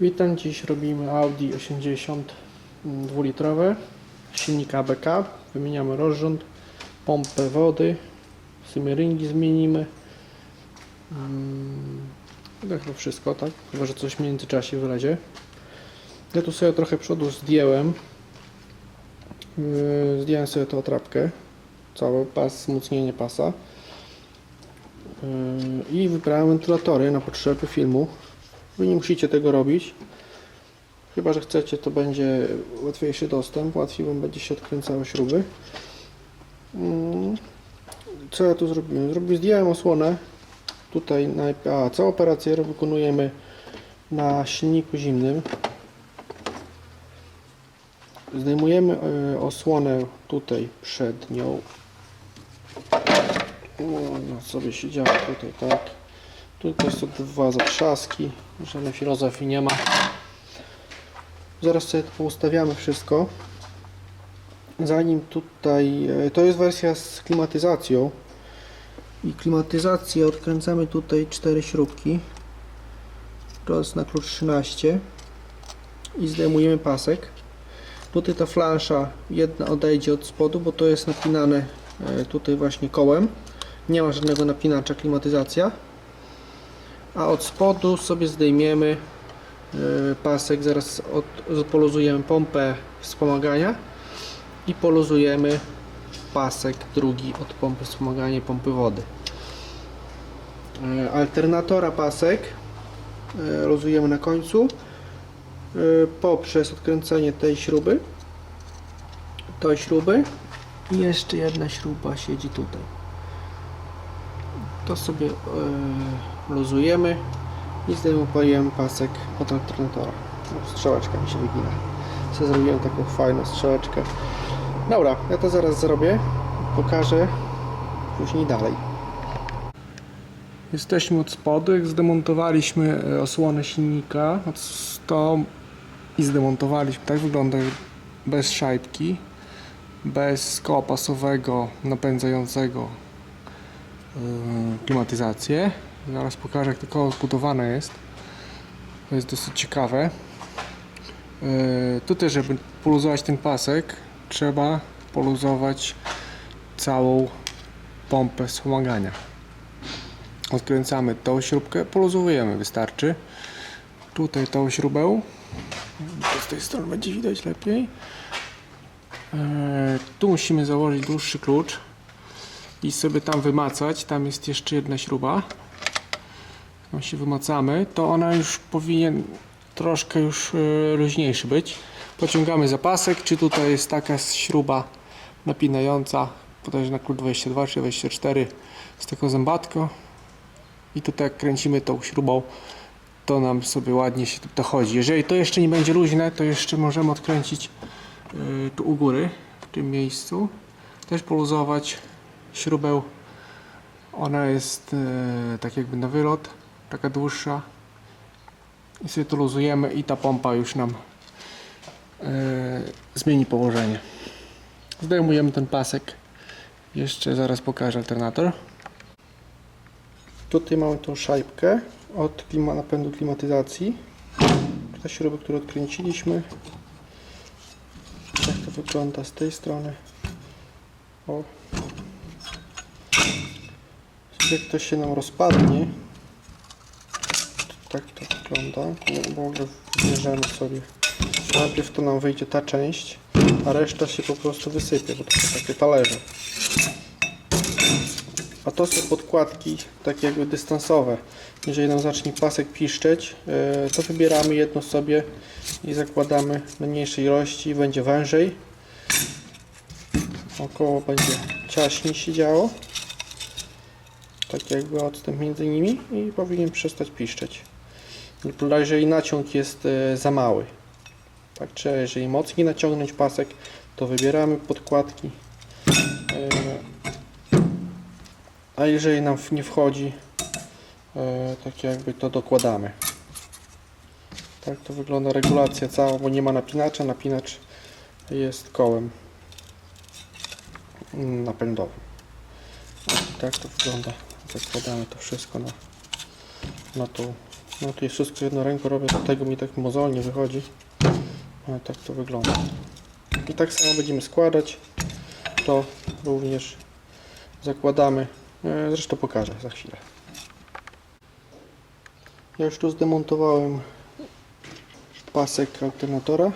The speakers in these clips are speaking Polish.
Witam, dziś robimy Audi 80 dwulitrowe, silnik ABK, wymieniamy rozrząd, pompę wody, w sumie ringi zmienimy. Mm, To chyba wszystko, tak? Chyba, że coś w międzyczasie wylezie. Ja tu sobie trochę przodu zdjąłem. Yy, Zdjąłem sobie tą atrapkę, cały pas, wzmocnienie pasa. Yy, I wybrałem wentylatory na potrzeby filmu. Wy nie musicie tego robić. Chyba, że chcecie, to będzie łatwiejszy dostęp, łatwiej wam będzie się odkręcały śruby. Mm, Co ja tu zrobiłem? Zrobiłem, zdjąłem osłonę. Tutaj, a całą operację wykonujemy na silniku zimnym. Zdejmujemy e, osłonę tutaj przednią. No, sobie się działo tutaj, tak. Tutaj są dwa zatrzaski, żadnej filozofii nie ma. Zaraz sobie to poustawiamy wszystko. Zanim tutaj, e, to jest wersja z klimatyzacją. I klimatyzację odkręcamy tutaj cztery śrubki. Jest na klucz 13. I zdejmujemy pasek. Tutaj ta flansza jedna odejdzie od spodu, bo to jest napinane e, tutaj właśnie kołem. Nie ma żadnego napinacza klimatyzacja a od spodu sobie zdejmiemy e, pasek, zaraz od, poluzujemy pompę wspomagania i poluzujemy pasek drugi od pompy wspomagania pompy wody. E, Alternatora pasek e, luzujemy na końcu poprzez odkręcenie tej śruby, tej śruby i jeszcze jedna śruba siedzi tutaj to sobie luzujemy i zdejmujemy pasek od alternatora. No, strzałeczka mi się wygina. Co zrobiłem taką fajną strzałeczkę. Dobra, ja to zaraz zrobię. Pokażę później dalej. Jesteśmy od spodu, jak zdemontowaliśmy e, osłonę silnika od 100 i zdemontowaliśmy, tak wygląda bez szajbki, bez koła pasowego napędzającego yy, klimatyzację. Zaraz pokażę jak to koło zbudowane jest. To jest dosyć ciekawe. Yy, Tutaj, żeby poluzować ten pasek, trzeba poluzować całą pompę wspomagania. Odkręcamy tą śrubkę, poluzowujemy, wystarczy. Tutaj tą śrubę. Z tej strony będzie widać lepiej. Yy, Tu musimy założyć dłuższy klucz i sobie tam wymacać. Tam jest jeszcze jedna śruba. Się wymacamy, to ona już powinien troszkę już e, luźniejszy być. Pociągamy zapasek, czy tutaj jest taka śruba napinająca, bodajże na klucz 22 czy 24 z taką zębatką. I tutaj jak kręcimy tą śrubą, to nam sobie ładnie się to chodzi. Jeżeli to jeszcze nie będzie luźne, to jeszcze możemy odkręcić e, tu u góry, w tym miejscu. Też poluzować śrubę. Ona jest e, tak jakby na wylot, dłuższa. I sobie to luzujemy i ta pompa już nam e, zmieni położenie. Zdejmujemy ten pasek. Jeszcze zaraz pokażę alternator. Tutaj mamy tą szajbkę od klima, napędu klimatyzacji. Te śruby, które odkręciliśmy. Tak to wygląda z tej strony. O, jak to się nam rozpadnie, tak to wygląda. No, w ogóle wybierzemy sobie. Najpierw to nam wyjdzie ta część, a reszta się po prostu wysypie, bo to są takie talerze. A to są podkładki takie jakby dystansowe. Jeżeli nam zacznie pasek piszczeć, e, to wybieramy jedno sobie i zakładamy na mniejszej ilości będzie wężej. Około będzie ciaśniej się działo tak jakby odstęp między nimi i powinien przestać piszczeć. Lub jeżeli naciąg jest e, za mały. Tak, czy jeżeli mocniej naciągnąć pasek, to wybieramy podkładki. E, a jeżeli nam nie wchodzi, e, tak jakby to dokładamy. Tak to wygląda regulacja cała, bo nie ma napinacza. Napinacz jest kołem napędowym. Tak to wygląda zakładamy to wszystko na, na tą No tu jest wszystko jedną ręką robię, dlatego mi tak mozolnie wychodzi. Ale tak to wygląda. I tak samo będziemy składać. To również zakładamy. E, Zresztą pokażę za chwilę. Ja już tu zdemontowałem pasek alternatora.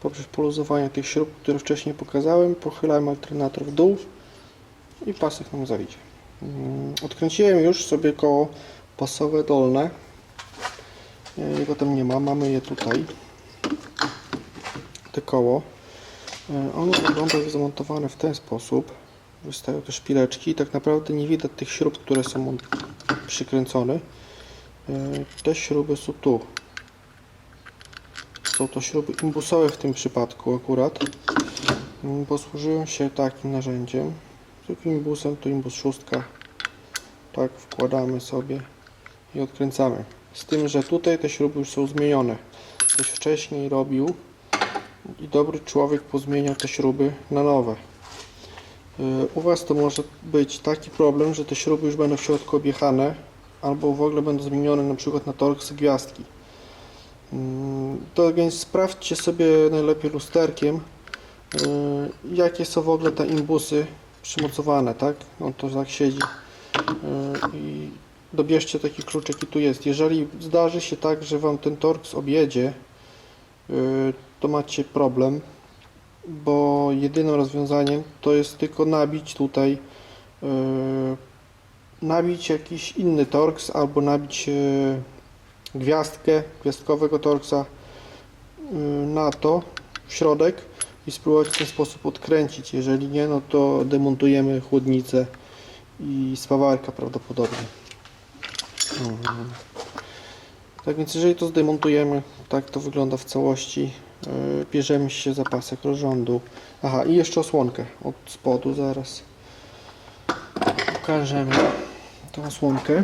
Poprzez poluzowanie tych śrub, które wcześniej pokazałem, pochylałem alternator w dół i pasek nam zajdzie. Mm, Odkręciłem już sobie koło pasowe dolne. E, Jego tam nie ma, mamy je tutaj. Te koło. E, Ono wygląda jest zamontowane w ten sposób. Wystają te szpileczki tak naprawdę nie widać tych śrub, które są przykręcone. E, Te śruby są tu. Są to śruby imbusowe w tym przypadku akurat. Posłużyłem się takim narzędziem. Zwykłym imbusem to imbus szóstka. Tak wkładamy sobie i odkręcamy. Z tym, że tutaj te śruby już są zmienione. Ktoś wcześniej robił i dobry człowiek pozmieniał te śruby na nowe. Yy, U Was to może być taki problem, że te śruby już będą w środku objechane albo w ogóle będą zmienione na przykład na torx gwiazdki. Mm, To więc sprawdźcie sobie najlepiej lusterkiem, yy, jakie są w ogóle te imbusy przymocowane, tak? On to tak siedzi. Yy, I dobierzcie taki klucz, jaki tu jest. Jeżeli zdarzy się tak, że Wam ten torx objedzie, yy, to macie problem, bo jedynym rozwiązaniem to jest tylko nabić tutaj yy, nabić jakiś inny torx albo nabić yy, gwiazdkę gwiazdkowego torksa yy, na to w środek i spróbować w ten sposób odkręcić. Jeżeli nie, no to demontujemy chłodnicę i spawarka prawdopodobnie. Mhm. Tak więc jeżeli to zdemontujemy, tak to wygląda w całości. Yy, Bierzemy się za pasek rozrządu. Aha, i jeszcze osłonkę od spodu zaraz. Pokażemy tą osłonkę.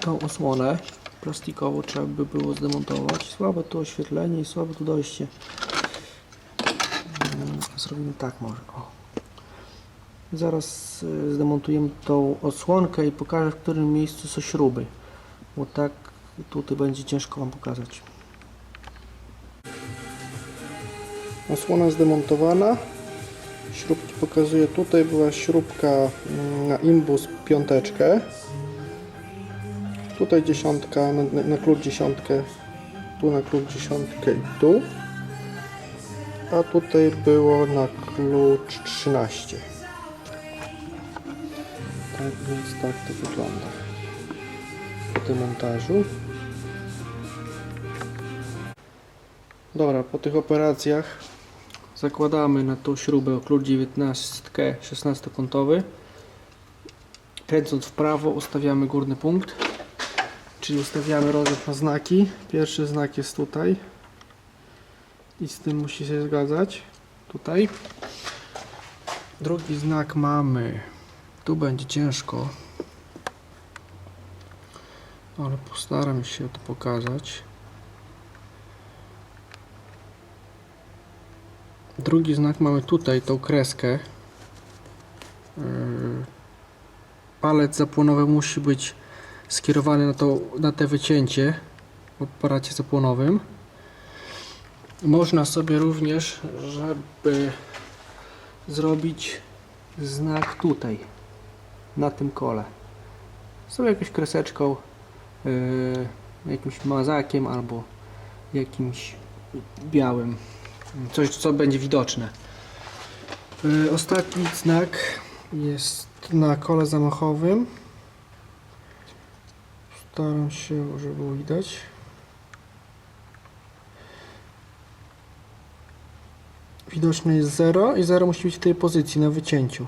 Tą osłonę plastikową trzeba by było zdemontować. Słabe tu oświetlenie i słabe tu dojście. Mm, Zrobimy tak może. O. Zaraz y, zdemontujemy tą osłonkę i pokażę w którym miejscu są śruby. Bo tak tutaj będzie ciężko Wam pokazać. Osłona zdemontowana. Śrubki pokazuję. Tutaj była śrubka mm, na imbus piąteczkę. Tutaj dziesiątka, na, na, na klucz dziesiątkę. Tu na klucz dziesiątkę i tu. A tutaj było na klucz 13. Tak więc tak to wygląda po demontażu. Dobra, po tych operacjach zakładamy na tą śrubę klucz 19 16-kątowy. Kręcąc w prawo ustawiamy górny punkt, czyli ustawiamy rozrzut na znaki. Pierwszy znak jest tutaj i z tym musi się zgadzać. Tutaj. Drugi znak mamy. Tu będzie ciężko, ale postaram się to pokazać. Drugi znak mamy tutaj, tą kreskę. Yy, Palec zapłonowy musi być skierowany na, to, na te wycięcie w aparacie zapłonowym. Można sobie również, żeby zrobić znak tutaj, na tym kole. Sobie jakąś kreseczką, yy, jakimś mazakiem albo jakimś białym coś co będzie widoczne. Yy, Ostatni znak jest na kole zamachowym. Staram się, żeby było widać. Widoczne jest 0 i 0 musi być w tej pozycji na wycięciu.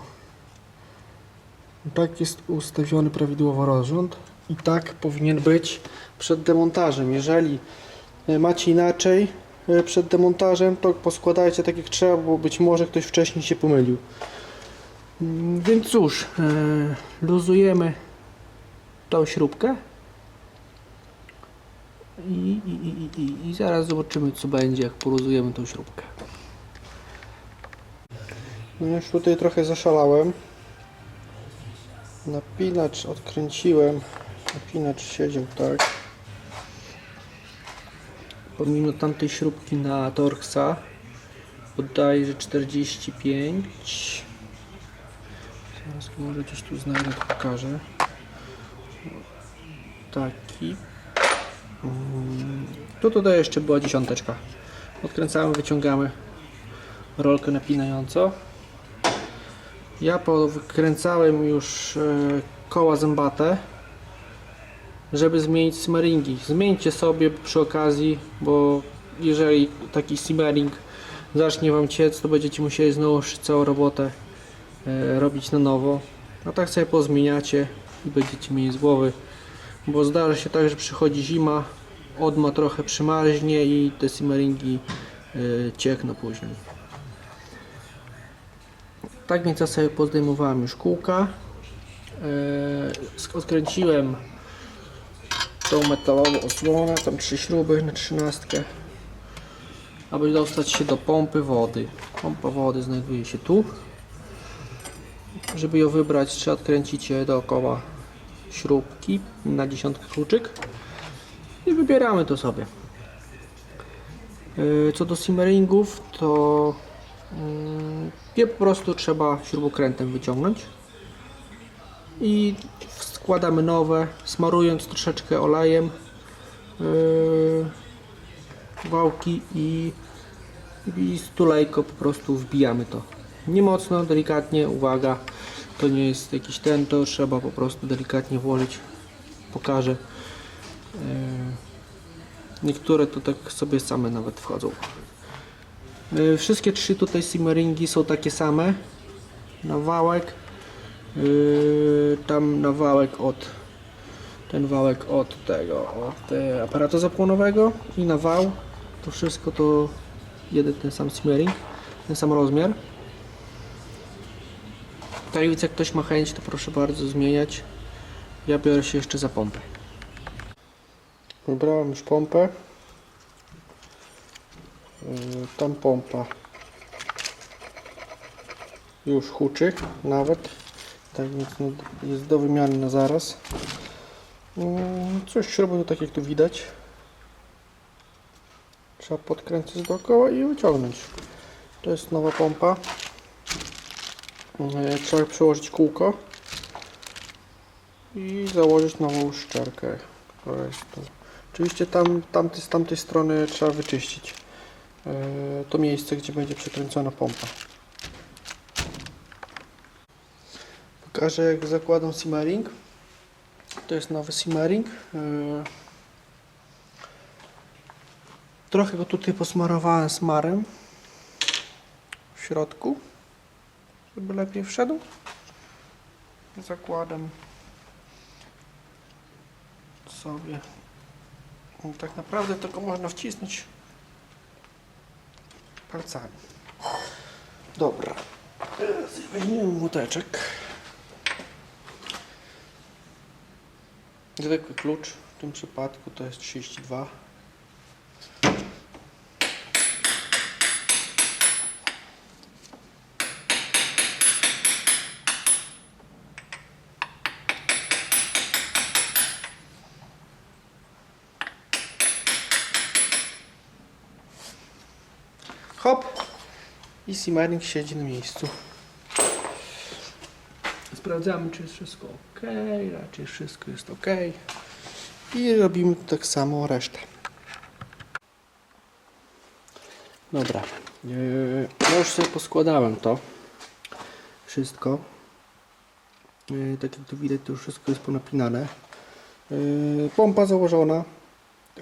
Tak jest ustawiony prawidłowo rozrząd i tak powinien być przed demontażem. Jeżeli e, macie inaczej, e, przed demontażem, to poskładajcie tak jak trzeba, bo być może ktoś wcześniej się pomylił. Mm, Więc cóż, e, luzujemy tą śrubkę i, i, i, i, zaraz zobaczymy co będzie jak poluzujemy tą śrubkę. No już tutaj trochę zaszalałem. Napinacz odkręciłem Napinacz siedział tak. Pomimo tamtej śrubki na Torxa oddaje, że 45. Zaraz może gdzieś tu znajdę, pokażę. Taki. Mm, Tu tutaj jeszcze była dziesiąteczka. Odkręcamy, wyciągamy rolkę napinającą. Ja wykręcałem już e, koła zębate, żeby zmienić simmeringi. Zmieńcie sobie przy okazji, bo jeżeli taki simmering zacznie Wam ciec, to będziecie musieli znowu całą robotę e, robić na nowo. A tak sobie pozmieniacie i będziecie mieli z głowy. Bo zdarza się tak, że przychodzi zima, odma trochę przymarznie i te simmeringi e, ciekną później. Tak więc ja sobie pozdejmowałem już kółka. Yy, odkręciłem tą metalową osłonę, tam trzy śruby na trzynastkę, aby dostać się do pompy wody. Pompa wody znajduje się tu. Żeby ją wybrać, trzeba odkręcić je dookoła śrubki na dziesiątkę kluczyk i wybieramy to sobie. Yy, Co do simmeringów, to Je po prostu trzeba śrubokrętem wyciągnąć i składamy nowe, smarując troszeczkę olejem yy, wałki i, i z tulejką po prostu wbijamy to. Nie mocno, delikatnie, uwaga, to nie jest jakiś ten, to trzeba po prostu delikatnie włożyć. Pokażę. Yy, niektóre to tak sobie same nawet wchodzą. Y, Wszystkie trzy tutaj simmeringi są takie same. Na wałek. Yy, tam na wałek od ten wałek od tego, od e, aparatu zapłonowego i na wał. To wszystko to jeden ten sam simmering, ten sam rozmiar. Tak więc jak ktoś ma chęć, to proszę bardzo zmieniać. Ja biorę się jeszcze za pompę. Wybrałem już pompę. Yy, Tam pompa już huczy nawet. Tak więc no, jest do wymiany na zaraz. Yy, Coś śruby tu tak jak tu widać. Trzeba podkręcić dookoła i wyciągnąć. To jest nowa pompa. Yy, Trzeba przełożyć kółko i założyć nową szczerkę. Oczywiście tam, tamty, z tamtej strony trzeba wyczyścić to miejsce, gdzie będzie przekręcona pompa. Pokażę jak zakładam simmering. To jest nowy simmering. E, Trochę go tutaj posmarowałem smarem w środku, żeby lepiej wszedł. Zakładam sobie. Tak naprawdę tylko można wcisnąć palcami. Dobra. Teraz weźmiemy młoteczek. Zwykły klucz. W tym przypadku to jest 32. I simmering siedzi na miejscu. Sprawdzamy, czy jest wszystko ok. Raczej wszystko jest ok. I robimy tak samo resztę. Dobra. Yy, Ja już sobie poskładałem to. Wszystko. Yy, Tak jak tu widać, to już wszystko jest ponapinane. Yy, Pompa założona.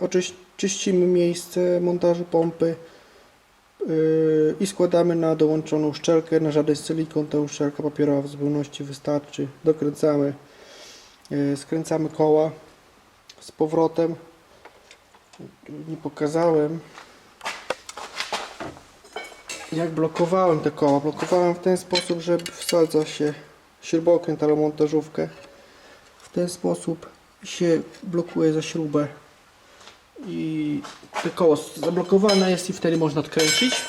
Oczyścimy miejsce montażu pompy. Yy, i składamy na dołączoną szczelkę. Na żaden silikon ta uszczelka papierowa w zupełności wystarczy. Dokręcamy, yy, skręcamy koła z powrotem. Nie pokazałem jak blokowałem te koła. Blokowałem w ten sposób, że wsadza się śrubokręt albo montażówkę. W ten sposób się blokuje za śrubę i to koło zablokowane jest i wtedy można odkręcić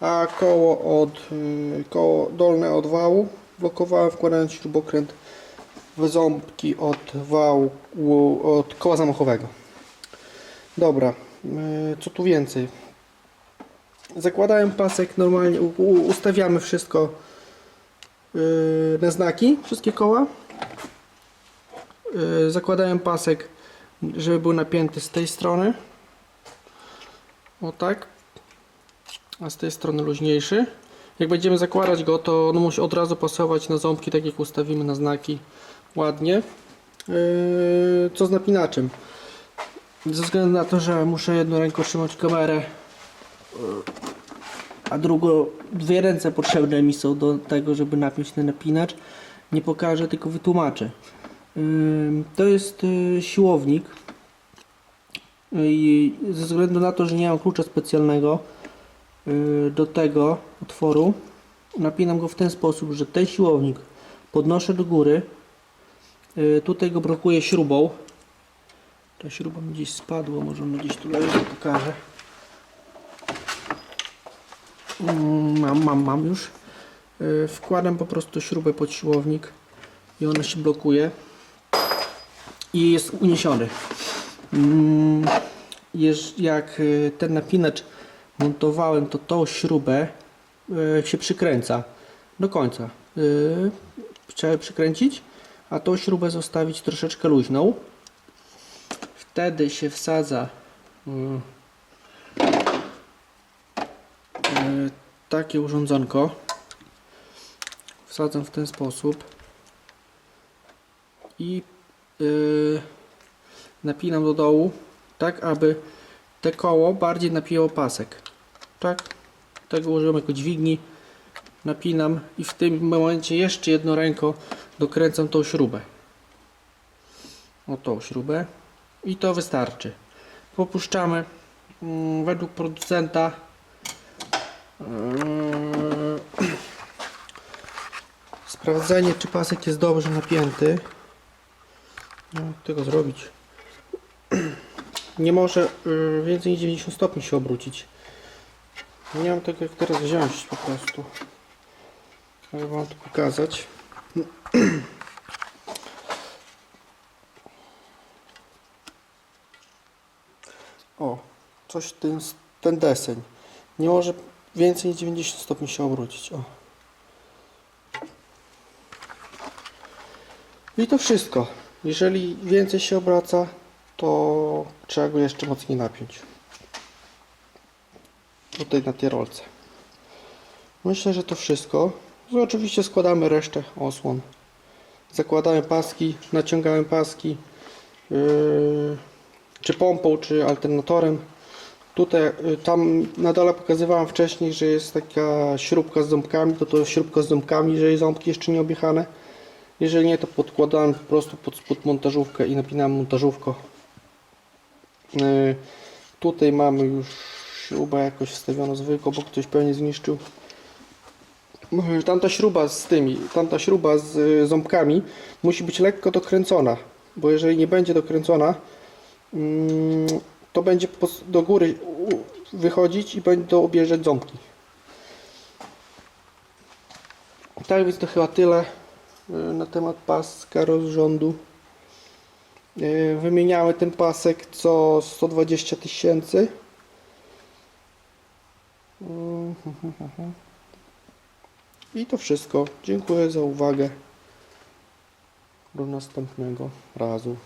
a koło od y, koło dolne od wału blokowałem wkładając śrubokręt w ząbki od wału, od koła zamachowego. Dobra, yy, co tu więcej? Zakładałem pasek normalnie, ustawiamy wszystko yy, na znaki, wszystkie koła. Zakładałem pasek, żeby był napięty z tej strony. O tak. A z tej strony luźniejszy. Jak będziemy zakładać go, to on musi od razu pasować na ząbki, tak jak ustawimy na znaki ładnie. Yy, co z napinaczem? Ze względu na to, że muszę jedną ręką trzymać kamerę, yy, a drugą, dwie ręce potrzebne mi są do tego, żeby napiąć ten napinacz. Nie pokażę, tylko wytłumaczę. To jest yy, siłownik. I ze względu na to, że nie mam klucza specjalnego yy, do tego otworu, napinam go w ten sposób, że ten siłownik podnoszę do góry. Yy, Tutaj go blokuję śrubą. Ta śruba mi gdzieś spadła, może ona gdzieś tu leży, pokażę. Mm, Mam, mam, mam już. Wkładam po prostu śrubę pod siłownik i ona się blokuje i jest uniesiony. Mm, Jak y, ten napinacz montowałem, to tą śrubę y, się przykręca do końca. Y, Trzeba przykręcić, a tą śrubę zostawić troszeczkę luźną. Wtedy się wsadza y, takie urządzonko. Wsadzam w ten sposób i napinam do dołu, tak aby te koło bardziej napięło pasek. Tak? Tego użyłem jako dźwigni. Napinam i w tym momencie jeszcze jedną ręką dokręcam tą śrubę. O tą śrubę. I to wystarczy. Popuszczamy mm, według producenta. Yy, Sprawdzenie, czy pasek jest dobrze napięty. No, tego zrobić. Nie może y, więcej niż 90 stopni się obrócić. Nie mam tego jak teraz wziąć po prostu. Ale wam to pokazać. O, coś ten, ten deseń. Nie może więcej niż 90 stopni się obrócić. O. I to wszystko. Jeżeli więcej się obraca, to trzeba go jeszcze mocniej napiąć. Tutaj na tej rolce. Myślę, że to wszystko. No, oczywiście składamy resztę osłon. Zakładałem paski, naciągałem paski. Yy, czy pompą, czy alternatorem. Tutaj, yy, tam na dole pokazywałem wcześniej, że jest taka śrubka z ząbkami. To to śrubka z ząbkami, jeżeli ząbki jeszcze nie objechane. Jeżeli nie, to podkładałem po prostu pod spód montażówkę i napinałem montażówką. Yy, tutaj mamy już śrubę jakoś wstawioną zwykłą, bo ktoś pewnie zniszczył. Yy, Tamta śruba z tymi, tamta śruba z y, ząbkami musi być lekko dokręcona, bo jeżeli nie będzie dokręcona, mm, to będzie do góry wychodzić i będą objeżdżać ząbki. Tak więc to chyba tyle na temat paska rozrządu. Y, Wymieniamy ten pasek co 120 tysięcy. Mhm. I to wszystko. Dziękuję za uwagę. Do następnego razu.